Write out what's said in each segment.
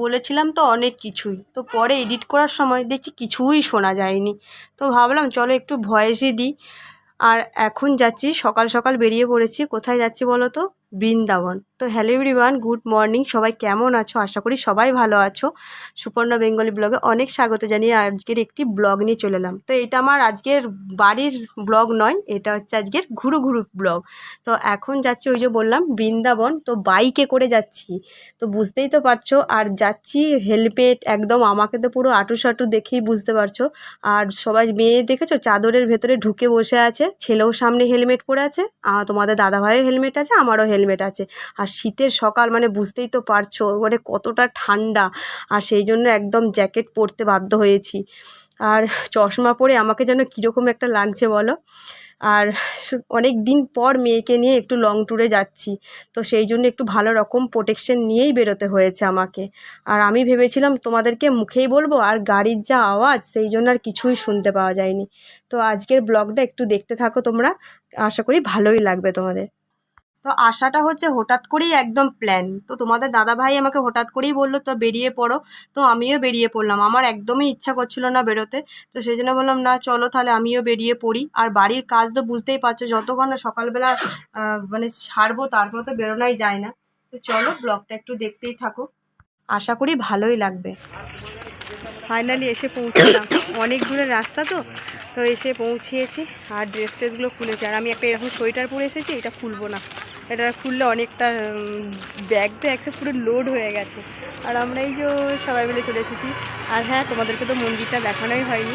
বলেছিলাম তো অনেক কিছুই। তো পরে এডিট করার সময় দেখছি কিছুই শোনা যায়নি। তো ভাবলাম, চলো একটু ভয়েসই দিই। আর এখন যাচ্ছি, সকাল সকাল বেরিয়ে পড়েছি। কোথায় যাচ্ছি বলো তো? বৃন্দাবন। তো হ্যালো এভরিওয়ান গুড মর্নিং সবাই কেমন আছো? আশা করি সবাই ভালো আছো। সুপর্ণা বেঙ্গলি ব্লগে অনেক স্বাগত জানিয়ে আজকের একটি ব্লগ নিয়ে চলে এলাম। তো এটা আমার আজকের বাড়ির ব্লগ নয়, এটা হচ্ছে আজকের ঘুরু ঘুরু ব্লগ তো এখন যাচ্ছি ওই যে বললাম, বৃন্দাবন। তো বাইকে করে যাচ্ছি। তো বুঝতেই তো পারছ, আর যাচ্ছি হেলমেট একদম আমাকে তো পুরো আটু সাটু দেখেই বুঝতে পারছ। আর সবাই মেয়ে দেখেছ? চাদরের ভেতরে ঢুকে বসে আছে। ছেলেও সামনে হেলমেট পরে আছে। তোমাদের দাদাভাইয়ের হেলমেট আছে, আমারও হেলমেট আছে। আর শীতের সকাল মানে বুঝতেই তো পারছ মানে কতটা ঠান্ডা। আর সেই জন্য একদম জ্যাকেট পরতে বাধ্য হয়েছি। আর চশমা পরে আমাকে যেন কীরকম একটা লাগছে বলো? আর অনেক দিন পর মেয়েকে নিয়ে একটু লং ট্যুরে যাচ্ছি। তো সেই জন্য একটু ভালো রকম প্রোটেকশন নিয়েই বেরোতে হয়েছে আমাকে। আর আমি ভেবেছিলাম তোমাদেরকে মুখেই বলব, আর গাড়ির যা আওয়াজ, সেই জন্য আর কিছুই শুনতে পাওয়া যায়নি। তো আজকের ব্লগটা একটু দেখতে থাকো তোমরা। আশা করি ভালোই লাগবে তোমাদের। তো আশাটা হচ্ছে হঠাৎ করেই একদম প্ল্যান তো তোমাদের দাদা ভাই আমাকে হঠাৎ করেই বলল তো বেরিয়ে পড়ো। তো আমিও বেরিয়ে পড়লাম। আমার একদমই ইচ্ছা করছিল না বেরোতে। তো সেই জন্য বললাম, না, চলো তাহলে আমিও বেরিয়ে পড়ি। আর বাড়ির কাজ তো বুঝতেই পারছ যতক্ষণ না সকালবেলা মানে ছাড়বো তারপর তো বেরোনোই যায় না। তো চলো ব্লগটা একটু দেখতেই থাকো। আশা করি ভালোই লাগবে। ফাইনালি এসে পৌঁছলাম। অনেক দূরের রাস্তা তো। তো এসে পৌঁছিয়েছি আর ড্রেস ট্রেসগুলো খুলেছি। আর আমি একটা এরকম সোয়েটার পরে এসেছি এটা খুলবো না। এটা খুললে অনেকটা ব্যাগটা একটা পুরো লোড হয়ে গেছে। আর আমরা এই যে সবাই মিলে চলে এসেছি। আর হ্যাঁ তোমাদেরকে তো মন্দিরটা দেখানোই হয়নি।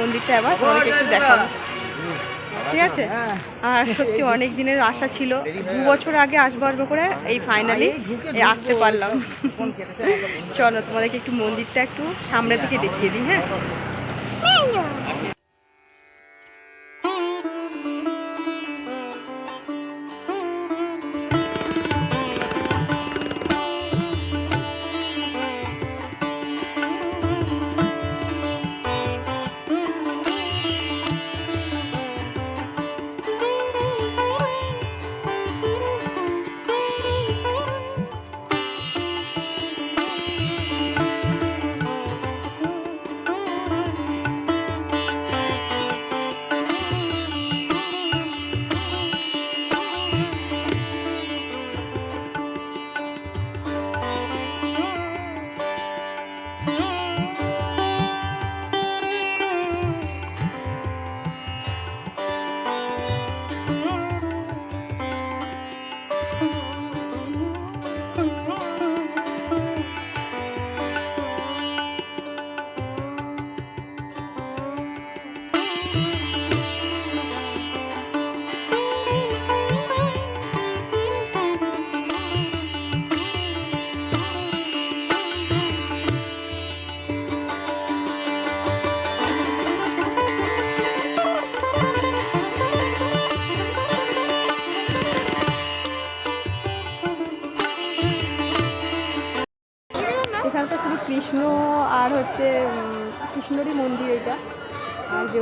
মন্দিরটা আবার তোমাদেরকে একটু দেখাবো। ঠিক আছে? আর সত্যি অনেক দিনের আশা ছিল। দু বছর আগে আসব আসব করে এই ফাইনালি আসতে পারলাম। চলো তোমাদেরকে একটু মন্দিরটা একটু সামনে থেকে দেখিয়ে দিই হ্যাঁ?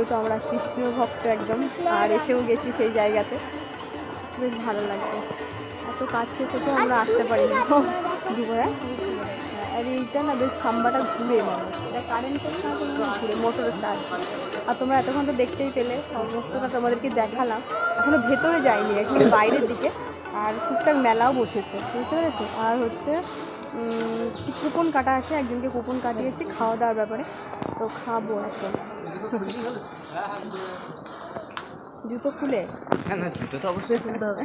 যেহেতু আমরা কৃষ্ণ ভক্ত একদম, আর এসেও গেছি সেই জায়গাতে। বেশ ভালো লাগবে এত কাছে থেকে আমরা আসতে পারি দুপুরে আর এইটা না বেশ খাম্বাটা ঘুরে মানে এটা কারেন্টের ঘুরে মোটরের সাহায্যে। আর তোমরা এতক্ষণ তো দেখতেই পেলে সমস্তটা তোমাদেরকে দেখালাম। এখনও ভেতরে যাইনি এখন বাইরের দিকে। আর টুকটাক মেলাও বসেছে, বুঝতে পেরেছ? আর হচ্ছে কুপন কাটা আছে? একজনকে কুপন কাটিয়েছি খাওয়া দাওয়ার ব্যাপারে। তো খাব এখন। জুতো খুলে? হ্যাঁ না জুতো তো অবশ্যই খুলতে হবে।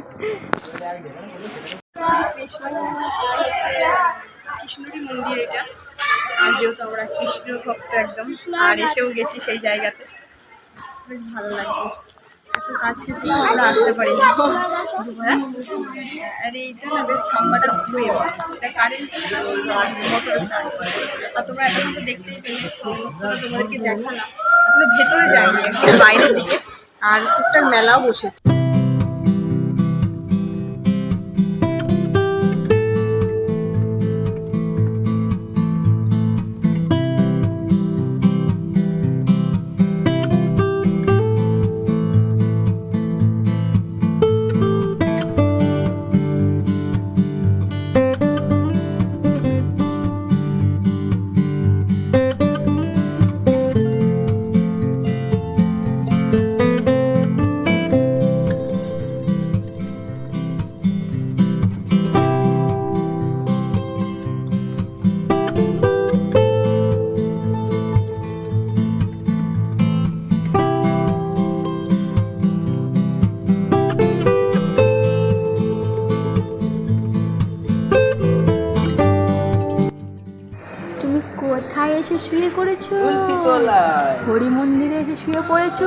কৃষ্ণরই মন্দির এটা। আর যেহেতু আমরা কৃষ্ণ ভক্ত একদম আর এসেও গেছি সেই জায়গাতে। বেশ ভালো লাগবে এত কাছে আমরা আসতে পারি না হ্যাঁ আর এইটা না বেশ খাম্বাটা খুবই বড় এটা কারেন্ট মোটরের সাহায্যে আর তোমরা এখন তো দেখতেই পেলে। সমস্তটা তোমাদেরকে দেখালাম। এখনও ভেতরে যায়নি এখন বাইরের দিকে আর টুকটাক মেলাও বসেছে। শুয়ে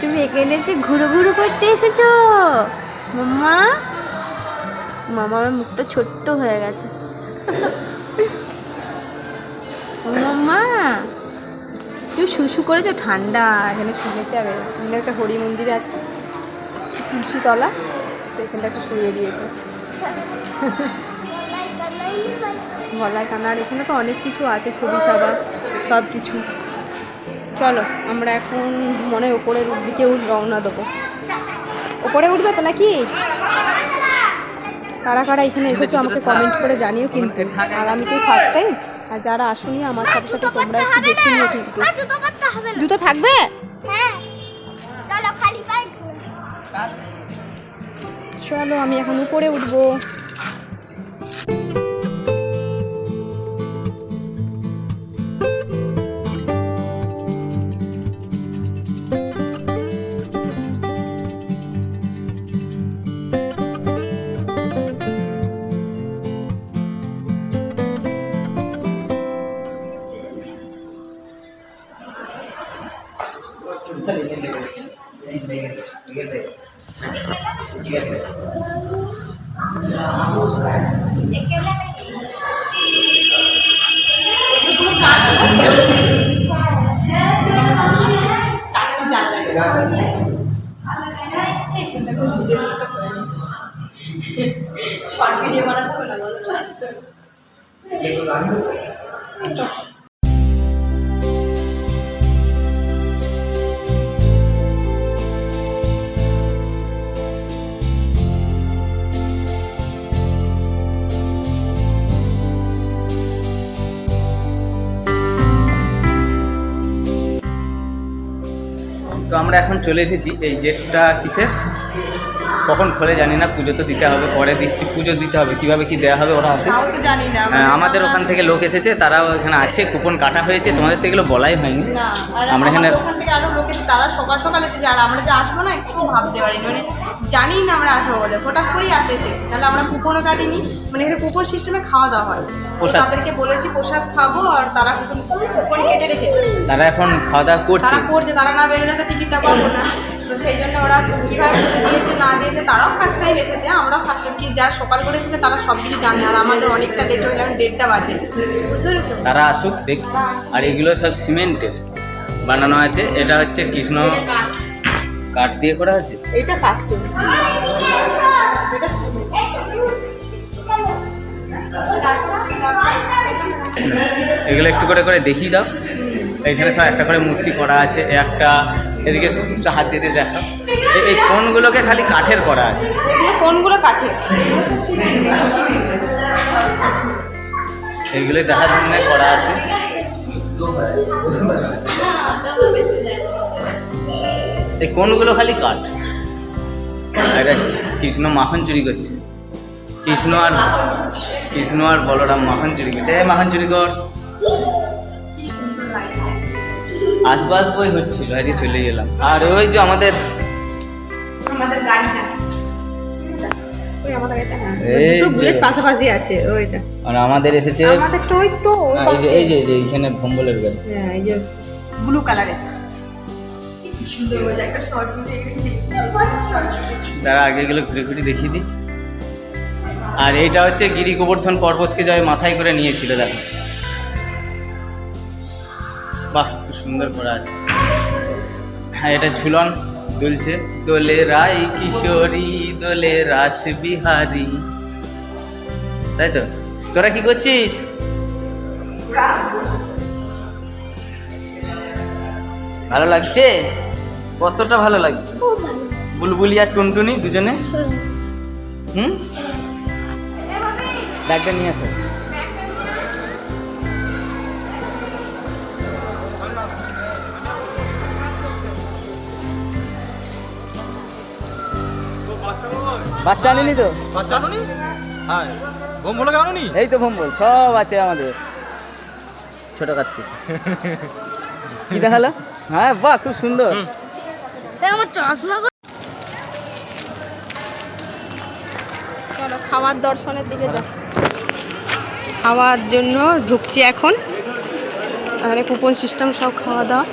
তুমি এখানে যে ঘুরো ঘুরো করতে এসেছ? মাম্মা? মামা আমার মুখটা ছোট্ট হয়ে গেছে। মাম্মা, তুমি শুশু করেছ? ঠান্ডা, এখানে শুনেতে হবে এখানে একটা হরি মন্দির আছে তুলসী তলা এখানটা একটু শুয়ে দিয়েছে। গলায় কানার এখানে তো অনেক কিছু আছে ছবি ছাবা সব কিছু। চলো আমরা এখন মনে হয় ওপরের দিকে উঠ রওনা দেবো। ওপরে উঠবে তো নাকি? কারা কারা এখানে এসেছ আমাকে কমেন্ট করে জানিও কিন্তু। আর আমি তো ফার্স্ট টাইম আর যারা আসুনি আমার সাথে সাথে তোমরা একটু দেখে নিও কিন্তু। জুতো থাকবে? হ্যাঁ। চলো আমি এখন উপরে উঠবো। আমরা এখন চলে এসেছি এই গেটটা কিসের? কখন খোলে জানি না পুজো তো দিতে হবে পরে দিচ্ছি পুজো দিতে হবে কীভাবে কি দেওয়া হবে ওরা আছে? হ্যাঁ, আমাদের ওখান থেকে লোক এসেছে তারাও এখানে আছে কুপন কাটা হয়েছে তোমাদের তো এগুলো বলাই হয়নি। আমরা এখানে- ওখান থেকে আরও লোক তারা সকাল সকাল এসেছে আর আমরা যে আসব না একটু ভাবতে পারি মানে জানি না আমরা আসব বলে। হঠাৎ করেই আসে এসেছি তাহলে আমরা কুপনও কাটিনি। মানে এখানে কুপন সিস্টেমে খাওয়া দাওয়া হয়। তাদেরকে বলেছি প্রসাদ খাব আর তারা কুপন কুপন কেটে রেখেছে। তারা এখন খাওয়া দাওয়া করছে। তারা করছে তারা না বেরোলে তো টিকিটটা পাবো না। তো সেই জন্য ওরা কীভাবে দিয়েছে না দিয়েছে তারাও ফার্স্ট টাইম এসেছে আমরাও ফার্স্ট টাইম কি যারা সকাল করে এসেছে তারা সব কিছু জানে। আর আমাদের অনেকটা লেট হয়ে গেল দেড়টা বাজে। বুঝতে পেরেছ? তারা আসুক দেখছি। আর এগুলো সব সিমেন্টের। বানানো আছে। এটা হচ্ছে কৃষ্ণ এটা কাঠ কাঠ দিয়ে করা আছে? এটা এটা এগুলো একটু করে করে দেখিয়ে দাও। এখানে সব একটা করে মূর্তি করা আছে একটা এদিকে হাত দিয়ে দিয়ে দেখো এই- কোনগুলোকে খালি কাঠের করা আছে? কোনগুলো কাঠের? এইগুলো দেখার জন্য করা আছে। এই কোনগুলো খালি কাঠ? এটা কৃষ্ণ মাখন চুরি করছে। কৃষ্ণ আর কৃষ্ণ আর বলরাম মাখন চুরি করছে। এই মাখন চুরি কর। আসব আসবোই হচ্ছিল আজকে চলে গেলাম। আর ওই যে আমাদের আমাদের গাড়িটা আর আমাদের এসেছে হ্যাঁ, এই যে এইখানে ভম্বলের গাড়ি। হ্যাঁ এই যে ব্লু একটা শর্ট তারা আগে গেলে ঘুরে ঘুরে দেখিয়ে দিই। আর এইটা হচ্ছে গিরি গোবর্ধন পর্বতকে জয় মাথায় করে নিয়েছিল দেখো। বাহ খুব সুন্দর করা আছে। হ্যাঁ এটা ঝুলন দুলছে। দোলে রাই কিশোরী দোলে রাস বিহারি। তাই তো? তোরা কি করছিস? ভালো লাগছে? কতটা ভালো লাগছে? বুলবুলি আর টুনটুনি দুজনে? হুম। ব্যাগটা নিয়ে আসো। বাচ্চা আনিনি তো? বাচ্চা আনুনি? হ্যাঁ ঘুম আনুনি এই তো ভম্বল সব আছে আমাদের। ছোট কার্তিক কি দেখাল? হ্যাঁ বাহ খুব সুন্দর। আমার চশমা চলো খাওয়ার দর্শনের দিকে যা খাওয়ার জন্য ঢুকছি এখন। এখানে কুপন সিস্টেম সব খাওয়া দাওয়া।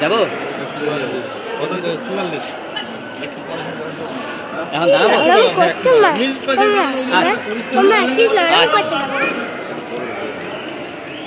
যাব? এখন দাঁড়াবো?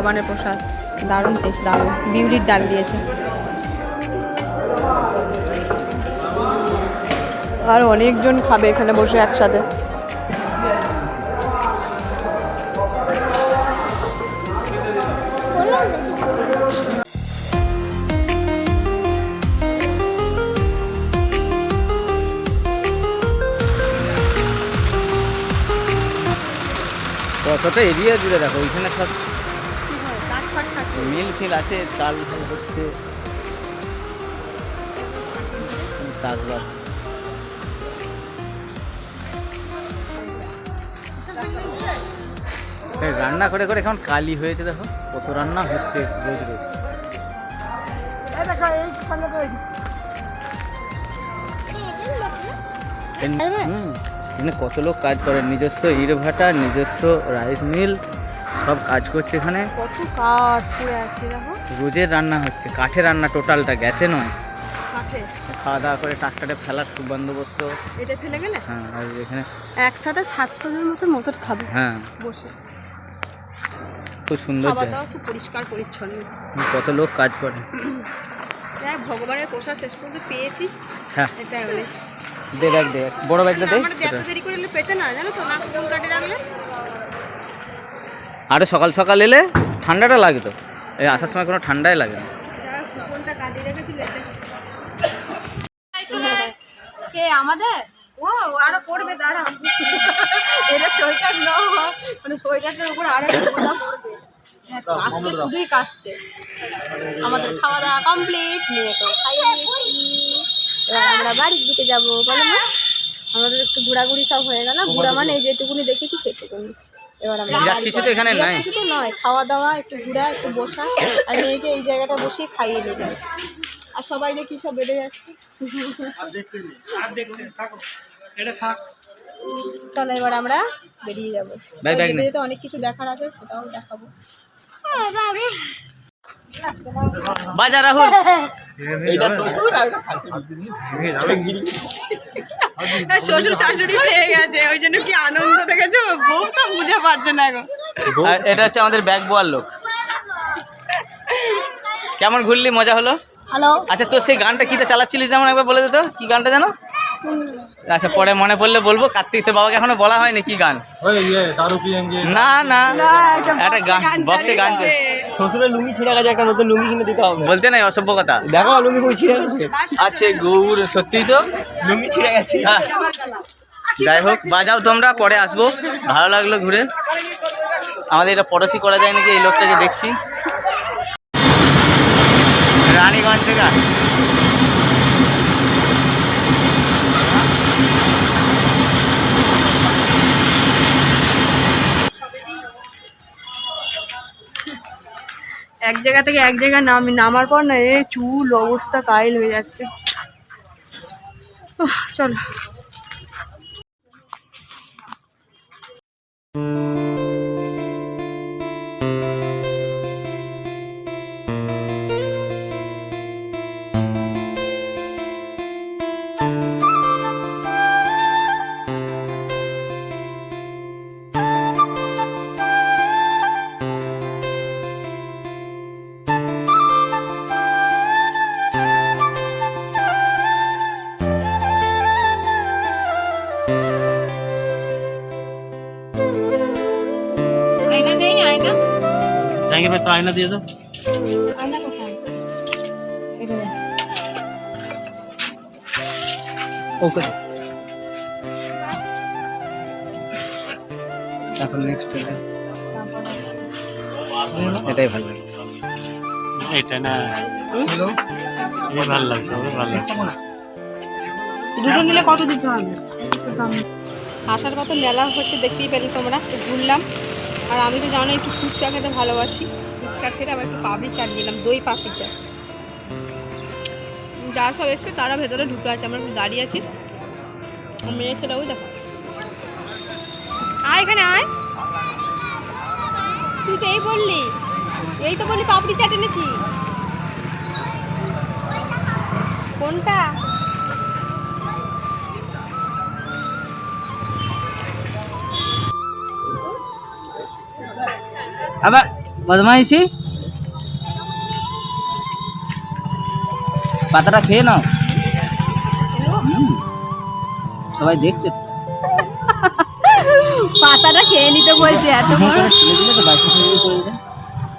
ভগবানের প্রসাদ। দারুণ টেস্ট দারুণ। বিউলির ডাল দিয়েছে। আর অনেকজন খাবে এখানে বসে একসাথে। এরিয়া জুড়ে দেখো, ওইখানে সব মিল ফিল আছে চাল হচ্ছে। চাষবাস। রান্না করে করে এখন কালি হয়েছে দেখো কত রান্না হচ্ছে রোজ রোজ। কত লোক কাজ করে নিজস্ব ইট ভাটা নিজস্ব রাইস মিল। সব কাজ করছে এখানে। কত কাঠ আছে দেখো। রোজের রান্না হচ্ছে কাঠে রান্না টোটালটা গ্যাসে নয়। কাঠে? খাওয়া দাওয়া করে ফেলার সুবন্দোবস্ত এটা ফেলে গেলে? হ্যাঁ আর এখানে একসাথে সাতশো জন মতো মতো খাবে। হ্যাঁ। বসে। খুব সুন্দর। খুব পরিষ্কার পরিচ্ছন্ন। কত লোক কাজ করে। দেখ ভগবানের প্রসাদ শেষ পর্যন্ত পেয়েছি। হ্যাঁ। এটাই অনেক দে ব্যাগ দে বড় ব্যাগটা দে। দেরি করে পেতে না জানো তো? না কুপন কাটে রাখলে। আরও সকাল সকাল এলে ঠান্ডাটা লাগে তো। এই আসার সময় কোনো ঠান্ডাই লাগে না। কে আমাদের? ও আরও পড়বে দাঁড়া। এটা মানে আরও হ্যাঁ, শুধুই আমাদের খাওয়া দাওয়া কমপ্লিট এবার আমরা বাড়ির দিকে যাব বলো না? আমাদের একটু ঘোরাঘুরি সব হয়ে গেল। ঘোরা মানে এই যেটুকুনি দেখেছি সেটুকুনি। এবার আমরা বিরাট কিছু তো এখানে নাই। কিছু তো নয়। খাওয়া দাওয়া একটু ঘোরা একটু বসা। আর মেয়েকে এই জায়গাটা বসিয়ে খাইয়ে নিয়ে যাবে আর সবাই দেখি সব বেড়ে যাচ্ছে। তাহলে এবার আমরা বেরিয়ে যাব। যেতে যেতে অনেক কিছু দেখার আছে সেটাও দেখাবো। বাজা রাহুল। শ্বশুর শাশুড়ি পেয়ে গেছে ওই জন্য কি আনন্দ দেখেছ? বউ তো বুঝে পারছে না এখন আর এটা হচ্ছে আমাদের ব্যাগ বোয়ার লোক। কেমন ঘুরলি? মজা হলো? হ্যালো? আচ্ছা তো সেই গানটা কিটা চালাচ্ছিলিস যেমন একবার বলে দিত তো কি গানটা জানো? আচ্ছা পরে মনে পড়লে বলব কার্তিক তো বাবাকে এখনও বলা হয়নি কি গান। ইয়ে না না। একটা গান বক্সে গান চলছে। শ্বশুরের লুঙ্গি ছিঁড়ে গেছে একটা নতুন লুঙ্গি কিনে দিতে হবে। বলতে নাই অসভ্য কথা। দেখো লুঙ্গি পুরো ছিঁড়ে গেছে। আছে গৌর সত্যি তো? লুঙ্গি ছিঁড়ে গেছে। হ্যাঁ যাই হোক বাজাও তোমরা পরে আসব। ভালো লাগল ঘুরে। আমাদের এটা পড়োশি করা যায় নাকি এই লোকটাকে দেখছি। রানীগঞ্জ থেকে। এক জায়গা থেকে এক জায়গায় নাম, নামার পর না এ চুল অবস্থা কাইল হয়ে যাচ্ছে। চলো। আয়না দিয়ে দাও। ওকে। এখন নেক্সট এটাই ভালো লাগে। এটা না এই ভালো লাগছে ভালো লাগছে। দুটো নিলে কত দিতে হবে? আসার কত মেলা হচ্ছে দেখতেই পেলে তোমরা। তো ঘুরলাম। আর আমি তো জানো একটু ফুচকা খেতে ভালোবাসি। ফুচকা ছেড়ে আবার একটু পাপড়ি চাট নিলাম দই পাপড়ি চাট। যা সব এসছে, তারা ভেতরে ঢুকে আছে, আমরা দাঁড়িয়ে আছি। মেয়ে ছেলেও দেখো। আয় এখানে আয়। তুই তো এই বললি, এই তো বললি পাপড়ি চাট এনেছি। কোনটা? আবার বদমাইশি? পাতাটা খেয়ে নাও। সবাই দেখছে। পাতাটা খেয়ে নিতে বলছে এত।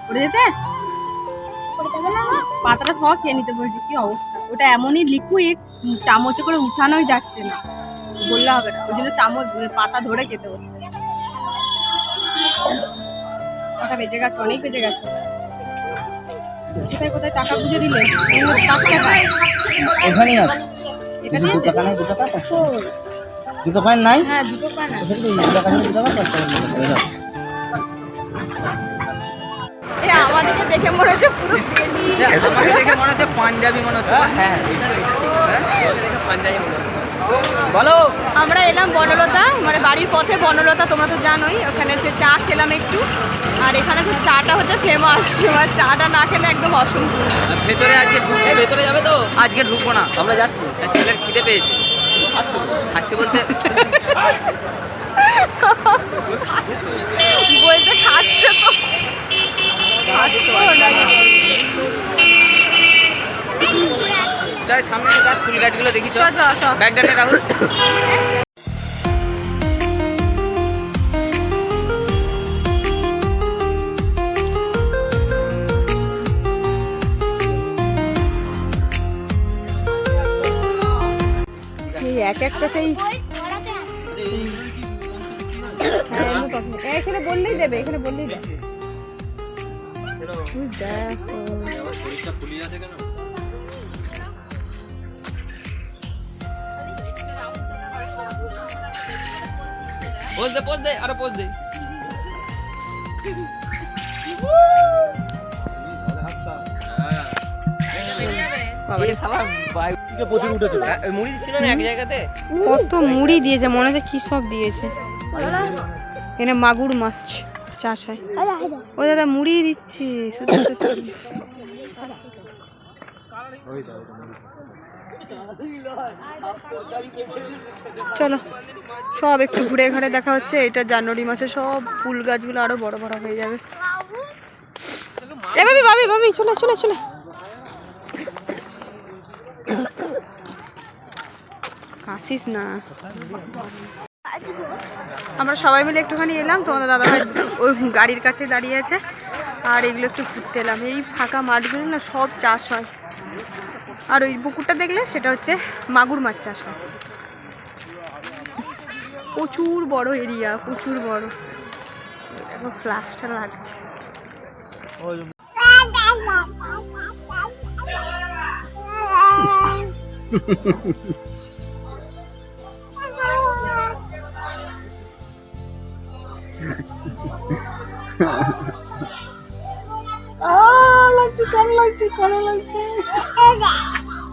পড়ে যেতে? পাতাটা সব খেয়ে নিতে বলছে কি অবস্থা? ওটা এমনই লিকুইড চামচে করে উঠানোই যাচ্ছে না। বললে হবে না ওই জন্য চামচ পাতা ধরে খেতে হচ্ছে। ওটা বেঁচে গেছে অনেক বেঁচে গেছে। কোথায় কোথায় টাকা বুঝে দিলে? পাঁচ টাকা। এখানে দু? টাকা নাই দু টাকা? নাই? হ্যাঁ তো দু নেই দু টাকা। এই দাও। এ আমাদেরকে দেখে মনে হচ্ছে পুরো আমাকে দেখে মনে হচ্ছে পাঞ্জাবি মনে হচ্ছে। হ্যাঁ পাঞ্জাবি মনে হচ্ছে। বলো। আমরা এলাম বনলতা মানে বাড়ির পথে বনলতা তোমরা তো জানোই ওখানে সে চা খেলাম একটু। আর এখানে যে চাটা হচ্ছে ফেমাস আর চাটা না খেলে একদম অসম্পূর্ণ। ভেতরে আজকে ঢুকছে ভেতরে যাবে তো? আজকে ঢুকবো না। আমরা যাচ্ছি। ছেলের খিদে পেয়েছে। খাচ্ছে? বলতে বলতে খাচ্ছে তো। খাচ্ছে নাকি? সামনে দেখ ফুল গাছগুলো দেখি চল। ব্যাগটা নে রাহুল। এক একটা সেই হ্যাঁ, এখানে বললেই দেবে এখানে বললেই দেবে। দেখো। পোজ দে পোজ দে আরও পোজ দে মুড়ি কত দিয়েছে মনে হচ্ছে কি সব দিয়েছে। এখানে মাগুর মাছ চাষ হয়। ও দাদা মুড়ি দিচ্ছে সত্যি সত্যি। চলো, সব একটু ঘুরে ঘাড়ে দেখা হচ্ছে। এটা জানুয়ারি মাসে সব ফুল গাছগুলো আরও বড় বড় হয়ে যাবে। ভাবি ভাবি চলে চলে চলে। হাসিস না। আমরা সবাই মিলে একটুখানি এলাম তোমাদের দাদাভাই ওই গাড়ির কাছে দাঁড়িয়ে আছে। আর এগুলো একটু ঘুরতে এলাম। এই ফাঁকা মাঠগুলো না সব চাষ হয়। আর ওই পুকুরটা দেখলে সেটা হচ্ছে মাগুর মাছ চাষ হয়। প্রচুর বড় এরিয়া, প্রচুর বড়। দেখো ফ্লাশটা লাগছে।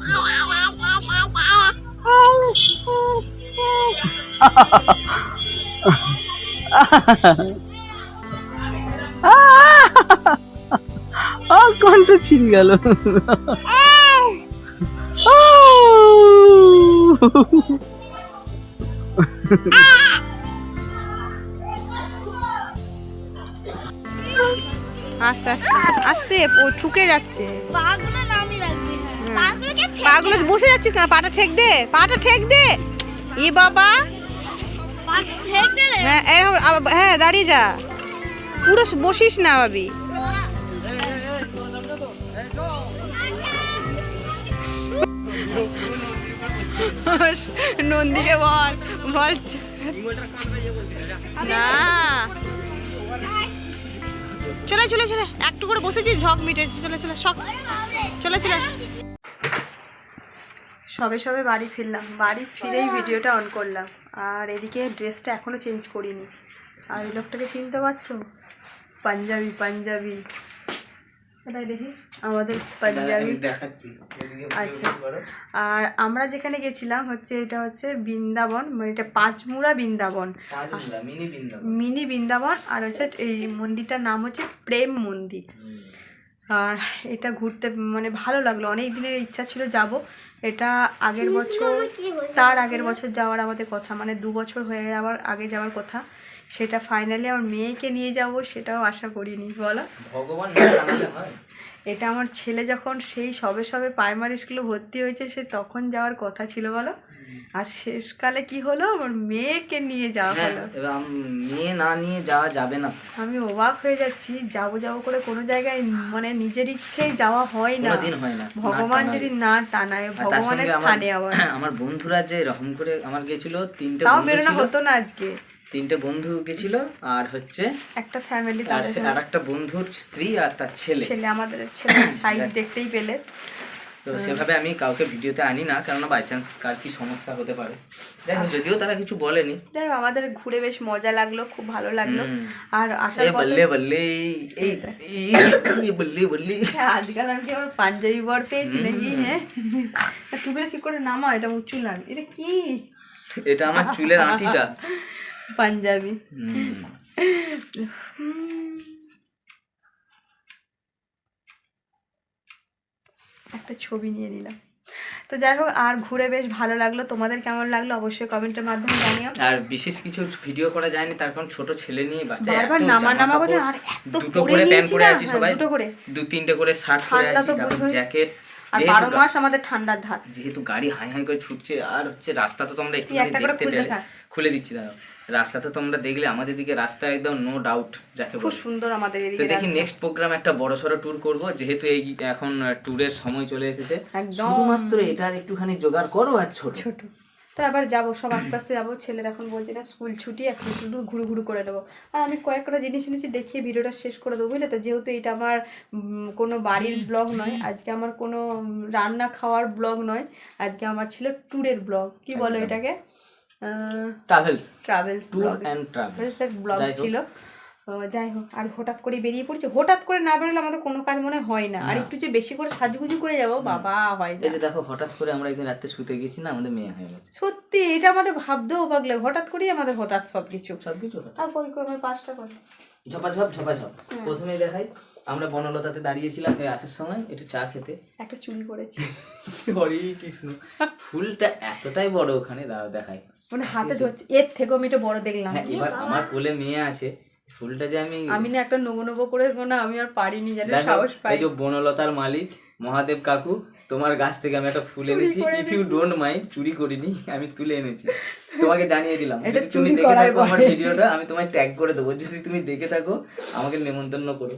আর কণ্ঠ ছিন গেল। আস্তে আস্তে আস্তে ও ঠুকে যাচ্ছে। পাগুলো বসে যাচ্ছিস কেন পাটা ঠেক দে পাটা ঠেক দে। এ বাবা। হ্যাঁ হ্যাঁ দাঁড়িয়ে যা। পুরো বসিস না ভাবি। নন্দীকে বল বল। না। চলে চলে চলে। একটু করে বসেছি ঝক মিটেছে। চলে চলে শখ চলে চলে। সবে সবে বাড়ি ফিরলাম। বাড়ি ফিরেই ভিডিওটা অন করলাম। আর এদিকে ড্রেসটা এখনও চেঞ্জ করিনি। আর এই লোকটাকে চিনতে পারছ? পাঞ্জাবি পাঞ্জাবি। দেখি? আমাদের পাঞ্জাবি। আচ্ছা। আর আমরা যেখানে গেছিলাম হচ্ছে এটা হচ্ছে বৃন্দাবন মানে এটা পাঁচমুড়া বৃন্দাবন। মিনি মিনি বৃন্দাবন আর হচ্ছে এই মন্দিরটার নাম হচ্ছে প্রেম মন্দির। আর এটা ঘুরতে মানে ভালো লাগল। অনেক দিনের ইচ্ছা ছিল যাব। এটা আগের বছর, তার আগের বছর যাওয়ার আমাদের কথা মানে দু বছর হয়ে যাওয়ার আগে যাওয়ার কথা। সেটা ফাইনালি আমার মেয়েকে নিয়ে যাব, সেটাও আশা করিনি, বলো? ভগবান এটা আমার ছেলে যখন সেই সবে সবে প্রাইমারি স্কুলে ভর্তি হয়েছে সে তখন যাওয়ার কথা ছিল বলো। আর শেষকালে কি হলো? আমার মেয়েকে নিয়ে যাওয়া হ্যাঁ হলো। মেয়ে না নিয়ে যাওয়া যাবে না। আমি অবাক হয়ে যাচ্ছি যাব যাব করে কোনো জায়গায় মানে নিজের ইচ্ছে যাওয়া হয় না। হয় না। ভগবান যদি না টানায় ভগবানের স্থানে আবার। আমার বন্ধুরা যে এরকম করে আমার গেছিল তিনটে তাও বেরোনো হতো না আজকে? তিনটে বন্ধু গেছিল আর হচ্ছে একটা ফ্যামিলি তার আর একটা বন্ধুর স্ত্রী আর তার ছেলে। ছেলে আমাদের ছেলে সাইজ দেখতেই পেলে। তো সেভাবে আমি কাউকে ভিডিওতে আনি না কেননা বাই চান্স কার কি সমস্যা হতে পারে। যাই হোক, যদিও তারা কিছু বলেনি। যাই হোক আমাদের ঘুরে বেশ মজা লাগল খুব ভালো লাগল। আর এ পথে বললে বললে এই এই বললে বললে। হ্যাঁ, আজকাল আমি কি আমার পাঞ্জাবি বর পেয়েছি নাকি? হ্যাঁ। টুকুরে ঠিক করে নামা এটা উঁচু লাগ এটা কি? এটা আমার চুলের আঁটিটা। পাঞ্জাবি। একটা ছবি নিয়ে নিলাম। তো যাই হোক আর ঘুরে বেশ ভালো লাগল। তোমাদের কেমন লাগল অবশ্যই কমেন্টের মাধ্যমে জানিও। আর বিশেষ কিছু ভিডিও করা যায়নি তার কারণ ছোট ছেলে নিয়ে বাচ্চা বারবার নামা নামা করছে, আর এত দুটো পরে করে প্যান্ট পরে আছি হ্যাঁ, সবাই। দুটো করে। দু তিনটে করে শার্ট পরে আছি তারপর জ্যাকেট। আর মাস আমাদের ঠান্ডার ধার। যেহেতু গাড়ি হাই হাই করে ছুটছে আর হচ্ছে রাস্তা তো তোমরা একটু দেখতে পেলে। খুলে দিচ্ছি দাঁড়াও। রাস্তা তো তোমরা দেখলে আমাদের দিকে রাস্তা একদম নো ডাউট যাকে খুব সুন্দর আমাদের তো এদিকে দেখি নেক্সট প্রোগ্রাম একটা বড় সড়ো ট্যুর করব যেহেতু এই এখন ট্যুরের সময় চলে এসেছে। একদম। শুধুমাত্র এটার একটুখানি জোগাড় করো আর ছোট। ছোট। তো আবার যাব সব আস্তে আস্তে যাব। ছেলের এখন বলছে না স্কুল ছুটি এখন একটু ঘুরু ঘুরু করে নেব। আর আমি কয়েকটা জিনিস এনেছি দেখিয়ে ভিডিওটা শেষ করে দেবো বুঝলে তো? যেহেতু এটা আমার কোনো বাড়ির ব্লগ নয় আজকে আমার কোনো রান্না খাওয়ার ব্লগ নয় আজকে আমার ছিল ট্যুরের ব্লগ কি বলো এটাকে? Travels travels tour and travels blog ছিল। যাই হোক আর হঠাৎ করে বেরিয়ে পড়ছে। হঠাৎ করে না বেরোলে আমাদের কোনো কাজ মনে হয় না। আর একটু যে বেশি করে সাজুগুজু করে যাব বাবা হয় না। এই যে দেখো হঠাৎ করে আমরা একদিন রাতে শুতে গেছি না আমাদের মেয়ে হয়ে গেছে। সত্যি এটা আমাদের ভাবতেও অবাক লাগে হঠাৎ করেই আমাদের হঠাৎ সব কিছু সবকিছু হঠাৎ। আর কই কই আমার পাঁচটা করে ঝপাঝপ ঝপাঝপ। প্রথমে দেখাই আমরা বনলতাতে দাঁড়িয়েছিলাম এই আসার সময় একটু চা খেতে। একটা চুরি করেছি। হরে কৃষ্ণ। ফুলটা এতটাই বড় ওখানে দাঁড়াও দেখাই। মানে হাতে ধরছে। এর থেকেও আমি এটা বড় দেখলাম। হ্যাঁ এবার আমার কোলে মেয়ে আছে ফুলটা যে আমি আমি না একটা নবো নবো করে না আমি আর পারিনি জানি সাহস পাই এই যে বনলতার মালিক মহাদেব কাকু তোমার গাছ থেকে আমি একটা ফুল এনেছি। ইফ ইউ ডোন্ট মাইন্ড চুরি করিনি আমি তুলে এনেছি। তোমাকে জানিয়ে দিলাম। এটা যদি তুমি দেখে থাকো আমার ভিডিওটা আমি তোমায় ট্যাগ করে দেবো। যদি তুমি দেখে থাকো আমাকে নেমন্তন্ন করো।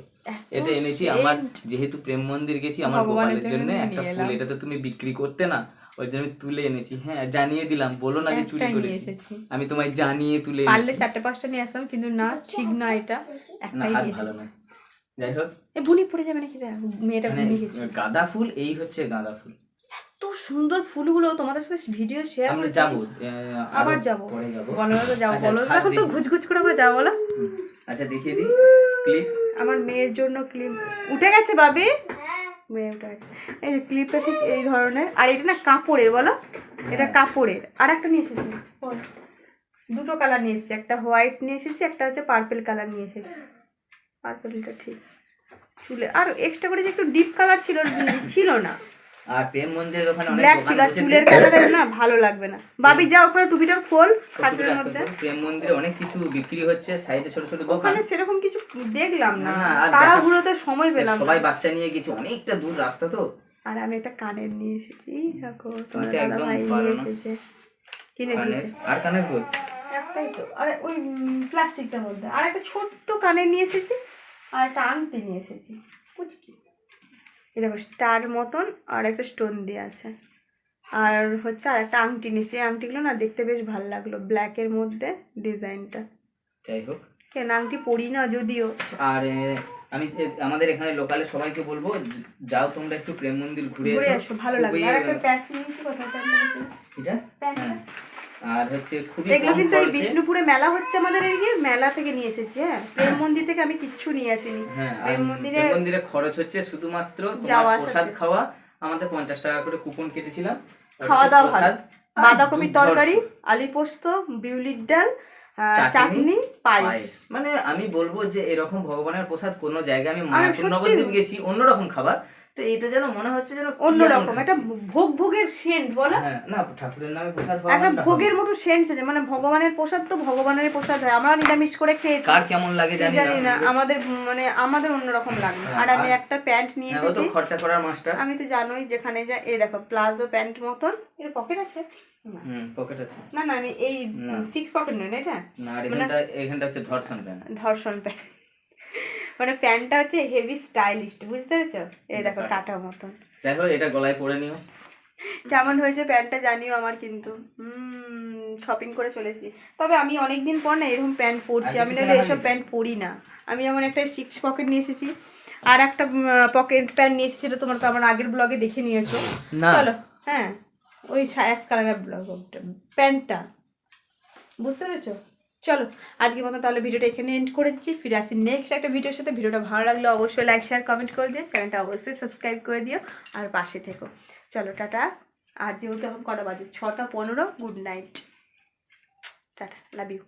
এটা এনেছি। আমার যেহেতু প্রেম মন্দির গেছি আমার ভগবানের গোপালের জন্য একটা ফুল এটা তো তুমি বিক্রি করতে না। ওই জন্য আমি তুলে এনেছি হ্যাঁ জানিয়ে দিলাম বলো না যে চুরি করেছি। আমি তোমায় জানিয়ে তুলে পারলে চারটে পাঁচটা নিয়ে আসতাম কিন্তু না ঠিক না এটা একটাই নিয়ে ভালো না যাই হোক। এ বুনি পড়ে যাবে নাকি? মেয়েটা মানে বুনি গেছে। গাঁদা ফুল এই হচ্ছে গাঁদা ফুল। এত সুন্দর ফুলগুলো তোমাদের সাথে ভিডিও শেয়ার আমরা যাব আবার যাব। পরে যাব। বলো আচ্ছা, বলো এখন তো ঘুচঘুচ করে আমরা যাব বলো। আচ্ছা দেখিয়ে দিই। ক্লিপ। আমার মেয়ের জন্য ক্লিপ। উঠে গেছে বাবি। উঠে গেছে এই ক্লিপটা ঠিক এই ধরনের। আর এটা না কাপড়ের বলো? এটা কাপড়ের। আর একটা নিয়ে এসেছি। দুটো কালার নিয়ে এসেছি। একটা হোয়াইট নিয়ে এসেছি একটা হচ্ছে পার্পেল কালার নিয়ে এসেছি। পার্পেলটা ঠিক। চুলে আর এক্সট্রা করে যে একটু ডিপ কালার ছিল ছিল না। আর প্রেম মন্দিরের ওখানে অনেক ব্ল্যাক দোকান ছিল চুলের কালার না ভালো লাগবে না। বাবি যা ওখানে টুপিটা খোল খাটের মধ্যে। প্রেম মন্দিরে অনেক কিছু বিক্রি হচ্ছে সাইডে ছোট ছোট দোকান। ওখানে সেরকম কিছু দেখলাম না। সময় পেলাম সবাই বাচ্চা নিয়ে গেছে অনেকটা দূর রাস্তা তো। আর আমি একটা কানের নিয়ে এসেছি। দেখো তোমার দাদা একদম ভাই পারো নিয়ে এসেছে। কিনে দিয়েছে। আর কানের কই একটাই তো। আর ওই প্লাস্টিকটার মধ্যে। আর একটা ছোট্ট কানের নিয়ে এসেছি আর একটা আংটি নিয়ে এসেছি। দেখো স্টার মতন আর একটা স্টোন দিয়ে আছে। আর হচ্ছে আর একটা আংটি এই আংটিগুলো না দেখতে বেশ ভালো লাগল ব্ল্যাকের মধ্যে ডিজাইনটা। যাই হোক। কেন আংটি পরি না যদিও। আর আমি আমাদের এখানে লোকালে সবাইকে বলব যাও তোমরা একটু প্রেম মন্দির ঘুরে এসো। ভালো লাগবে আর একটা নিয়েছি কোথায় প্যান্ট এটা? হ্যাঁ। আর হচ্ছে খুবই এগুলো কিন্তু এই বিষ্ণুপুরে মেলা হচ্ছে আমাদের এই মেলা থেকে নিয়ে এসেছি হ্যাঁ? প্রেম মন্দির থেকে আমি কিচ্ছু নিয়ে আসিনি। হ্যাঁ প্রেম মন্দিরে মন্দিরে খরচ হচ্ছে শুধুমাত্র তোমার। প্রসাদ খাওয়া আমাদের পঞ্চাশ টাকা করে কুপন কেটেছিলাম। খাওয়া দাওয়া আর বাঁধাকপির তরকারি। আলি পোস্ত বিউলির ডাল চাটনি, পায়েস। মানে আমি বলব যে এরকম ভগবানের প্রসাদ কোনো জায়গায় আমি আমি মায়াপুর নবদ্বীপ গেছি অন্যরকম খাবার। তো এটা যেন মনে হচ্ছে যেন অন্যরকম একটা ভোগ ভোগের সেন্ট বলো। হ্যাঁ না ঠাকুরের নামে প্রসাদ একটা ভোগের মতো সেন্ট আছে মানে ভগবানের প্রসাদ তো ভগবানের প্রসাদ হয়। আমরা নিরামিষ করে খেয়েছি। কার কেমন লাগে জানি জানি না আমাদের মানে আমাদের অন্যরকম লাগবে হ্যাঁ, আর আমি একটা প্যান্ট নিয়ে হ্যাঁ, তো এসেছি। খরচা করার মাস্টার। আমি তো জানোই যেখানে যা এই দেখো প্লাজো প্যান্ট মতন। এর পকেট আছে। হুম পকেট আছে। না না আমি এই সিক্স পকেট নয় না এটা? না এখানটা এখানটা হচ্ছে ধর্ষণ প্যান্ট। ধর্ষণ প্যান্ট। মানে প্যান্টটা হচ্ছে হেভি স্টাইলিশ বুঝতে পেরেছ? এই দেখো কাটা মতন। দেখো এটা গলায় পরে নিও। কেমন হয়েছে প্যান্টটা জানিও আমার কিন্তু। শপিং করে চলেছি তবে আমি অনেক দিন পর না এরকম প্যান্ট পরছি। আমি কিছু নাহলে এসব প্যান্ট পরি না। আমি যেমন একটা সিক্স পকেট নিয়ে এসেছি। আর একটা পকেট প্যান্ট নিয়ে এসেছি সেটা তোমরা তো আমার আগের ব্লগে দেখে নিয়েছো। চলো হ্যাঁ ওই সায়াস কালারের ব্লগ প্যান্টটা। বুঝতে পেরেছ? চলো, আজকের মতো তাহলে ভিডিওটা এখানে এন্ড করে দিচ্ছি। ফিরে আসি নেক্সট একটা ভিডিওর সাথে। ভিডিওটা ভালো লাগল অবশ্যই লাইক শেয়ার কমেন্ট করে দিও। চ্যানেলটা অবশ্যই সাবস্ক্রাইব করে দিও। আর পাশে থেকো। চলো, টাটা। আর যেহেতু এখন কটা বাজে? ছটা পনেরো। Good night tata. Love you